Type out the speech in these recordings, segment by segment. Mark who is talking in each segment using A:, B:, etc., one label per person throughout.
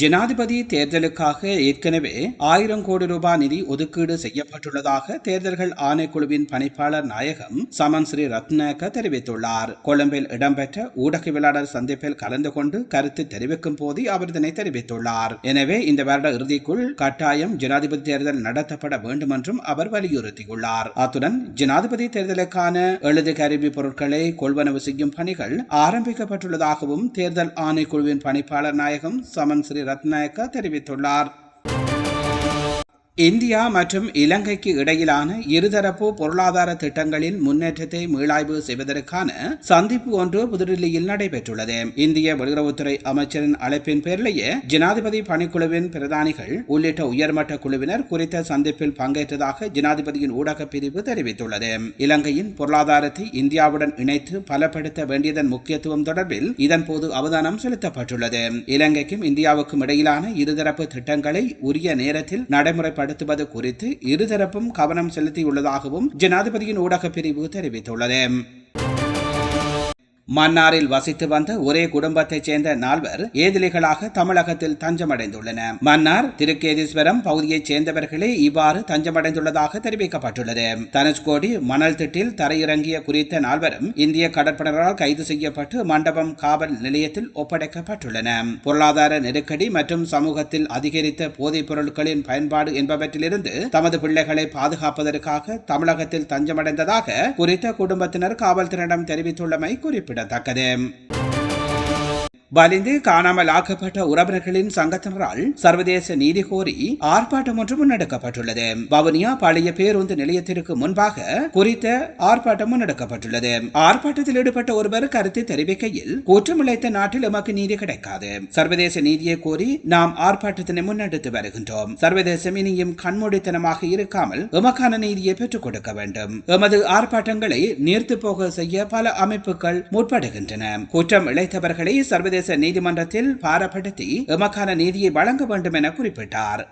A: ஜனாதிபதி தேர்தலுக்காக ஏற்கனவே ஆயிரம் கோடி ரூபாய் நிதி ஒதுக்கீடு செய்யப்பட்டுள்ளதாக தேர்தல்கள் ஆணைக்குழுவின் பணிப்பாளர் நாயகம் சமன் ஸ்ரீ ரத்னக தெரிவித்துள்ளார் கொழும்பில் இடம்பெற்ற ஊடகவியலாளர் சந்திப்பில் கலந்து கொண்டு கருத்து தெரிவிக்கும் போது அவர் இதனை தெரிவித்துள்ளார் எனவே இந்த வருட இறுதிக்குள் கட்டாயம் ஜனாதிபதி தேர்தல் நடத்தப்பட வேண்டும் என்றும் அவர் வலியுறுத்தியுள்ளார் அத்துடன் ஜனாதிபதி தேர்தலுக்கான எழுது கருவி பொருட்களை கொள்வனவு செய்யும் பணிகள் ஆரம்பிக்கப்பட்டுள்ளதாகவும் தேர்தல் ஆணைக்குழுவின் பணிப்பாளர் நாயகம் சமன் ஸ்ரீ ரத்நாயக்கா தெரிவித்துள்ளார் இந்தியா மற்றும் இலங்கைக்கு இடையிலான இருதரப்பு பொருளாதார திட்டங்களின் முன்னேற்றத்தை மீளாய்வு செய்வதற்கான சந்திப்பு ஒன்று புதுடில்லியில் நடைபெற்றுள்ளது இந்திய வெளியுறவுத்துறை அமைச்சரின் அழைப்பின் பேரிலேயே ஜனாதிபதி பணிக்குழுவின் பிரதானிகள் உள்ளிட்ட உயர்மட்ட குழுவினர் குறித்த சந்திப்பில் பங்கேற்றதாக ஜனாதிபதியின் ஊடக பிரிவு தெரிவித்துள்ளது இலங்கையின் பொருளாதாரத்தை இந்தியாவுடன் இணைத்து பலப்படுத்த வேண்டியதன் முக்கியத்துவம் தொடர்பில் இதன்போது அவதானம் செலுத்தப்பட்டுள்ளது இலங்கைக்கும் இந்தியாவுக்கும் இடையிலான இருதரப்பு திட்டங்களை உரிய நேரத்தில் நடைமுறை நடைமுறைப்படுத்துவது குறித்து இருதரப்பும் கவனம் செலுத்தியுள்ளதாகவும் ஜனாதிபதியின் ஊடக பிரிவு தெரிவித்துள்ளது மன்னாரில் வசித்து வந்த ஒரே குடும்பத்தைச் சேர்ந்த நால்வர் ஏதிலிகளாக தமிழகத்தில் தஞ்சமடைந்துள்ளன மன்னார் திருக்கேதீஸ்வரம் பகுதியைச் சேர்ந்தவர்களே இவ்வாறு தஞ்சமடைந்துள்ளதாக தெரிவிக்கப்பட்டுள்ளது தனுஷ்கோடி மணல் திட்டில் தரையிறங்கிய குறித்த நால்வரும் இந்திய கடற்படரால் கைது செய்யப்பட்டு மண்டபம் காவல் நிலையத்தில் ஒப்படைக்கப்பட்டுள்ளன பொருளாதார நெருக்கடி மற்றும் சமூகத்தில் அதிகரித்த போதைப் பொருட்களின் பயன்பாடு என்பவற்றிலிருந்து தமது பிள்ளைகளை பாதுகாப்பதற்காக தமிழகத்தில் தஞ்சமடைந்ததாக குறித்த குடும்பத்தினர் காவல்துறையிடம் தெரிவித்துள்ளமை குறிப்பிடும் heretàquerem வலிந்து காணாமல் ஆக்கப்பட்ட உறவினர்களின் சங்கத்தினரால் சர்வதேச நீதி கோரி ஆர்ப்பாட்டம் ஒன்று முன்னெடுக்கப்பட்டுள்ளது வவுனியா பழைய பேருந்து நிலையத்திற்கு முன்பாக குறித்த ஆர்ப்பாட்டம் முன்னெடுக்கப்பட்டுள்ளது ஆர்ப்பாட்டத்தில் ஈடுபட்ட ஒருவர் கருத்து தெரிவிக்கையில் குற்றமிழைத்த நாட்டில் எமக்கு நீதி கிடைக்காது சர்வதேச நீதியை கோரி நாம் ஆர்ப்பாட்டத்தினை முன்னெடுத்து வருகின்றோம் சர்வதேசம் இனியும் கண்மூடித்தனமாக இருக்காமல் எமக்கான நீதியை பெற்றுக் கொடுக்க வேண்டும் எமது ஆர்ப்பாட்டங்களை நீர்த்து போக செய்ய பல அமைப்புகள் முற்படுகின்றன குற்றம் இழைத்தவர்களை சர்வதேச சர்வதேச நீதிமன்றத்தில் பாரப்படுத்தி எமக்கான நீதியை வழங்க வேண்டும் என குறிப்பிட்டார்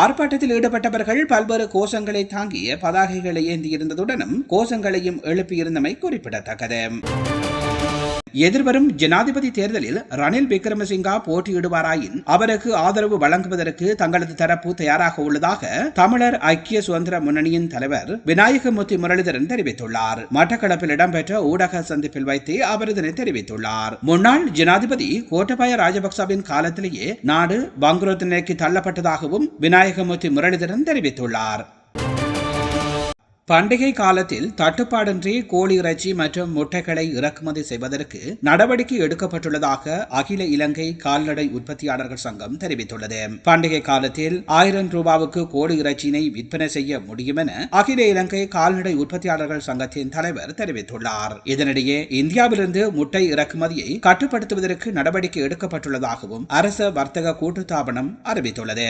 A: ஆர்ப்பாட்டத்தில் ஈடுபட்டவர்கள் பல்வேறு கோஷங்களை தாங்கிய பதாகைகளை ஏந்தியிருந்ததுடனும் கோஷங்களையும் எழுப்பியிருந்தமை குறிப்பிடத்தக்கது எதிர்வரும் ஜனாதிபதி தேர்தலில் ரணில் விக்ரமசிங்கா போட்டியிடுவாராயின் அவருக்கு ஆதரவு வழங்குவதற்கு தங்களது தரப்பு தயாராக உள்ளதாக தமிழர் ஐக்கிய சுதந்திர முன்னணியின் தலைவர் விநாயகமூர்த்தி முரளிதரன் தெரிவித்துள்ளார் மட்டக்களப்பில் இடம்பெற்ற ஊடக சந்திப்பில் வைத்து அவர் இதனை தெரிவித்துள்ளார் முன்னாள் ஜனாதிபதி கோட்டபாய ராஜபக்சவின் காலத்திலேயே நாடு பங்குரோத் நிலைக்கு தள்ளப்பட்டதாகவும் விநாயகமூர்த்தி முரளிதரன் தெரிவித்துள்ளார் பண்டிகை காலத்தில் தட்டுப்பாடின்றி கோழி இறைச்சி மற்றும் முட்டைகளை இறக்குமதி செய்வதற்கு நடவடிக்கை எடுக்கப்பட்டுள்ளதாக அகில இலங்கை கால்நடை உற்பத்தியாளர்கள் சங்கம் தெரிவித்துள்ளது பண்டிகை காலத்தில் ஆயிரம் ரூபாவுக்கு கோழி இறைச்சியினை விற்பனை செய்ய முடியும் என அகில இலங்கை கால்நடை உற்பத்தியாளர்கள் சங்கத்தின் தலைவர் தெரிவித்துள்ளார் இதனிடையே இந்தியாவிலிருந்து முட்டை இறக்குமதியை கட்டுப்படுத்துவதற்கு நடவடிக்கை எடுக்கப்பட்டுள்ளதாகவும் அரச வர்த்தக கூட்டுத்தாபனம் அறிவித்துள்ளது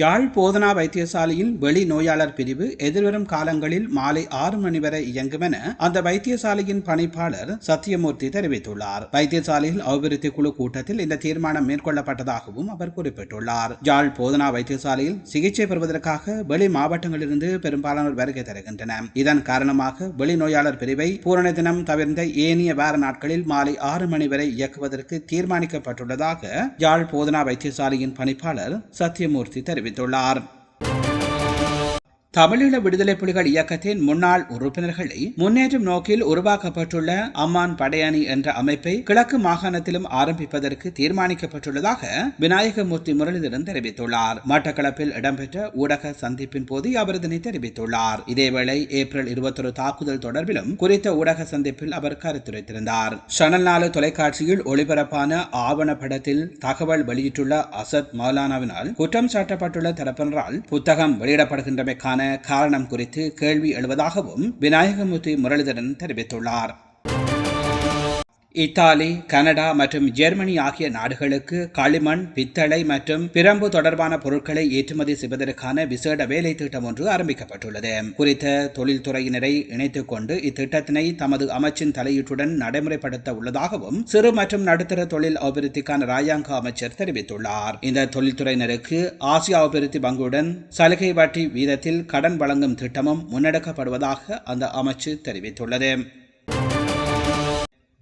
A: யாழ் போதனா வைத்தியசாலையின் வெளி நோயாளர் பிரிவு எதிர்வரும் காலங்களில் மாலை ஆறு மணி வரை இயங்கும் என அந்த வைத்தியசாலையின் பணிப்பாளர் சத்தியமூர்த்தி தெரிவித்துள்ளார் வைத்தியசாலையில் அபிவிருத்தி குழு கூட்டத்தில் இந்த தீர்மானம் மேற்கொள்ளப்பட்டதாகவும் அவர் குறிப்பிட்டுள்ளார் யாழ் போதனா வைத்தியசாலையில் சிகிச்சை பெறுவதற்காக வெளி மாவட்டங்களிலிருந்து பெரும்பாலானோர் வருகை தருகின்றனர் இதன் காரணமாக வெளி நோயாளர் பிரிவை பூரண தினம் தவிர்ந்த ஏனைய வார நாட்களில் மாலை ஆறு மணி வரை இயக்குவதற்கு தீர்மானிக்கப்பட்டுள்ளதாக யாழ் போதனா வைத்தியசாலையின் பணிப்பாளர் சத்தியமூர்த்தி தெரிவித்தார் தெரிவித்துள்ளார் தமிழீழ விடுதலை புலிகள் இயக்கத்தின் முன்னாள் உறுப்பினர்களை முன்னேற்றும் நோக்கில் உருவாக்கப்பட்டுள்ள அம்மான் படையணி என்ற அமைப்பை கிழக்கு மாகாணத்திலும் ஆரம்பிப்பதற்கு தீர்மானிக்கப்பட்டுள்ளதாக விநாயகமூர்த்தி முரளிதரன் தெரிவித்துள்ளார் மட்டக்களப்பில் இடம்பெற்ற ஊடக சந்திப்பின் போது அவர் இதனை தெரிவித்துள்ளார் இதேவேளை ஏப்ரல் இருபத்தொரு தாக்குதல் தொடர்பிலும் குறித்த ஊடக சந்திப்பில் அவர் கருத்துரைத்திருந்தார் சனல் நாலு தொலைக்காட்சியில் ஒளிபரப்பான ஆவண படத்தில் தகவல் வெளியிட்டுள்ள அசத் மௌலானாவினால் குற்றம் சாட்டப்பட்டுள்ள தரப்பினரால் புத்தகம் வெளியிடப்படுகின்றமைக்கான தொடர்பான காரணம் குறித்து கேள்வி எழுவதாகவும் விநாயகமூர்த்தி முரளிதரன் தெரிவித்துள்ளார் இத்தாலி கனடா மற்றும் ஜெர்மனி ஆகிய நாடுகளுக்கு களிமண் பித்தளை மற்றும் பிரம்பு தொடர்பான பொருட்களை ஏற்றுமதி செய்வதற்கான விசேட வேலை திட்டம் ஒன்று ஆரம்பிக்கப்பட்டுள்ளது குறித்த தொழில்துறையினரை இணைத்துக் கொண்டு இத்திட்டத்தினை தமது அமைச்சின் தலையீட்டுடன் நடைமுறைப்படுத்த உள்ளதாகவும் சிறு மற்றும் நடுத்தர தொழில் அபிவிருத்திக்கான ராஜாங்க அமைச்சர் தெரிவித்துள்ளார் இந்த தொழில்துறையினருக்கு ஆசிய அபிவிருத்தி பங்குடன் சலுகை வட்டி வீதத்தில் கடன் வழங்கும் திட்டமும் முன்னெடுக்கப்படுவதாக அந்த அமைச்சு தெரிவித்துள்ளது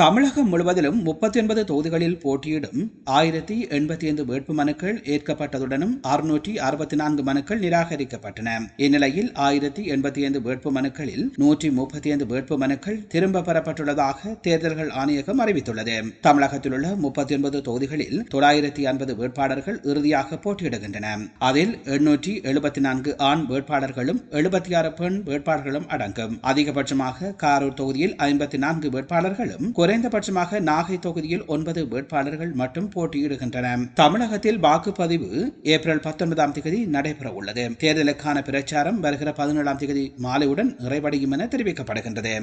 A: தமிழகம் முழுவதிலும் முப்பத்தி ஒன்பது தொகுதிகளில் போட்டியிடும் ஆயிரத்தி எண்பத்தி ஐந்து வேட்பு மனுக்கள் ஏற்கப்பட்டதுடனும் அறுநூற்றி அறுபத்தி நான்கு மனுக்கள் நிராகரிக்கப்பட்டன இந்நிலையில் ஆயிரத்தி எண்பத்தி ஐந்து வேட்பு மனுக்களில் நூற்றி முப்பத்தி ஐந்து வேட்பு மனுக்கள் திரும்ப பெறப்பட்டுள்ளதாக தேர்தல்கள் ஆணையகம் அறிவித்துள்ளது தமிழகத்தில் உள்ள முப்பத்தி ஒன்பது தொகுதிகளில் தொள்ளாயிரத்தி ஐம்பது வேட்பாளர்கள் இறுதியாக போட்டியிடுகின்றன அதில் எண்ணூற்றி எழுபத்தி நான்கு ஆண் வேட்பாளர்களும் எழுபத்தி ஆறு பெண் வேட்பாளர்களும் அடங்கும் அதிகபட்சமாக காரூர் தொகுதியில் ஐம்பத்தி நான்கு வேட்பாளர்களும் குறைந்தபட்சமாக நாகை தொகுதியில் ஒன்பது வேட்பாளர்கள் மட்டும் போட்டியிடுகின்றன தமிழகத்தில் வாக்குப்பதிவு ஏப்ரல் பத்தொன்பதாம் தேதி நடைபெற உள்ளது தேர்தலுக்கான பிரச்சாரம் வருகிற பதினேழாம் தேதி மாலையுடன் நிறைவடையும் என தெரிவிக்கப்படுகின்றது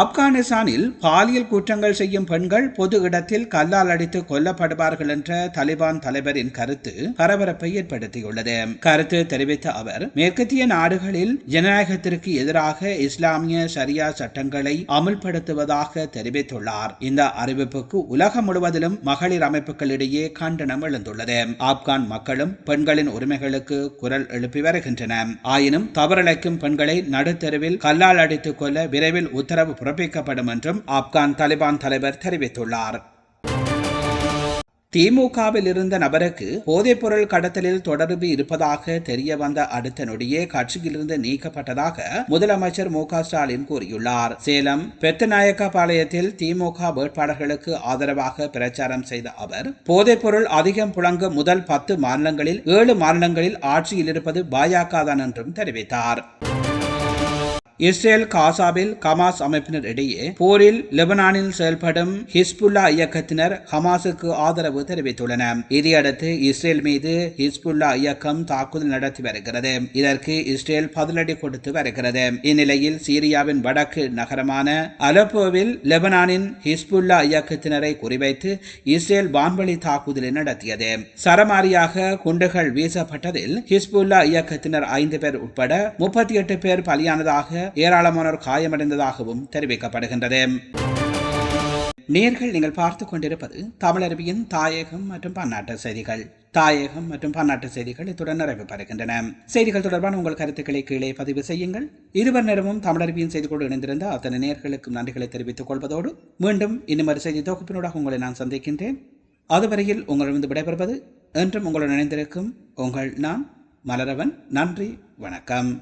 A: ஆப்கானிஸ்தானில் பாலியல் குற்றங்கள் செய்யும் பெண்கள் பொது இடத்தில் கல்லால் அடித்து கொல்லப்படுவார்கள் என்ற தலிபான் தலைவரின் கருத்து பரபரப்பை ஏற்படுத்தியுள்ளது கருத்து தெரிவித்த அவர் மேற்கத்திய நாடுகளில் ஜனநாயகத்திற்கு எதிராக இஸ்லாமிய சரியா சட்டங்களை அமுல்படுத்துவதாக தெரிவித்துள்ளார் இந்த அறிவிப்புக்கு உலகம் முழுவதிலும் மகளிர் அமைப்புகளிடையே கண்டனம் எழுந்துள்ளது ஆப்கான் மக்களும் பெண்களின் உரிமைகளுக்கு குரல் எழுப்பி வருகின்றன ஆயினும் தவறழைக்கும் பெண்களை நடுத்தருவில் கல்லால் அடித்துக் கொள்ள விரைவில் உத்தரவு பிறப்பிக்கப்படும் என்றும் ஆப்கான் தலிபான் தலைவர் தெரிவித்துள்ளார் திமுகவில் இருந்த நபருக்கு போதைப்பொருள் கடத்தலில் தொடர்பு இருப்பதாக தெரிய வந்த அடுத்த நொடியே கட்சியிலிருந்து நீக்கப்பட்டதாக முதலமைச்சர் மு ஸ்டாலின் கூறியுள்ளார் சேலம் பெத்தநாயக்கா பாளையத்தில் திமுக வேட்பாளர்களுக்கு ஆதரவாக பிரச்சாரம் செய்த அவர் போதைப்பொருள் அதிகம் புழங்கும் முதல் பத்து மாநிலங்களில் ஏழு மாநிலங்களில் ஆட்சியில் இருப்பது பாஜக தான் என்றும் தெரிவித்தாா் இஸ்ரேல் காசாவில் ஹமாஸ் அமைப்பினர் இடையே போரில் லெபனானில் செயல்படும் ஹிஸ்புல்லா இயக்கத்தினர் ஹமாஸுக்கு ஆதரவு தெரிவித்துள்ளனர் இதையடுத்து இஸ்ரேல் மீது ஹிஸ்புல்லா இயக்கம் தாக்குதல் நடத்தி வருகிறது இதற்கு இஸ்ரேல் பதிலடி கொடுத்து வருகிறது இந்நிலையில் சீரியாவின் வடக்கு நகரமான அலப்போவில் லெபனானின் ஹிஸ்புல்லா இயக்கத்தினரை குறிவைத்து இஸ்ரேல் வான்வழி தாக்குதலை நடத்தியது சரமாரியாக குண்டுகள் வீசப்பட்டதில் ஹிஸ்புல்லா இயக்கத்தினர் ஐந்து பேர் உட்பட முப்பத்தி எட்டு பேர் பலியானதாக ஏராளமானோர் காயமடைந்ததாகவும் தெரிவிக்கப்படுகின்றது நேர்கள் நீங்கள் பார்த்து கொண்டிருப்பது தமிழரபியின் தாயகம் மற்றும் பன்னாட்டு செய்திகள் தாயகம் மற்றும் பன்னாட்டு செய்திகள் இத்துடன் நிறைவு பெறுகின்றன செய்திகள் தொடர்பான உங்கள் கருத்துக்களை கீழே பதிவு செய்யுங்கள் இருவர் நேரமும் தமிழருவியின் செய்திகளோடு இணைந்திருந்த அத்தனை நேர்களுக்கும் நன்றிகளை தெரிவித்துக் கொள்வதோடு மீண்டும் இன்னும் ஒரு செய்தி தொகுப்பினோட உங்களை நான் சந்திக்கின்றேன் அதுவரையில் உங்களிடம் விடைபெறுவது என்றும் உங்களுடன் இணைந்திருக்கும் உங்கள் நான் மலரவன் நன்றி வணக்கம்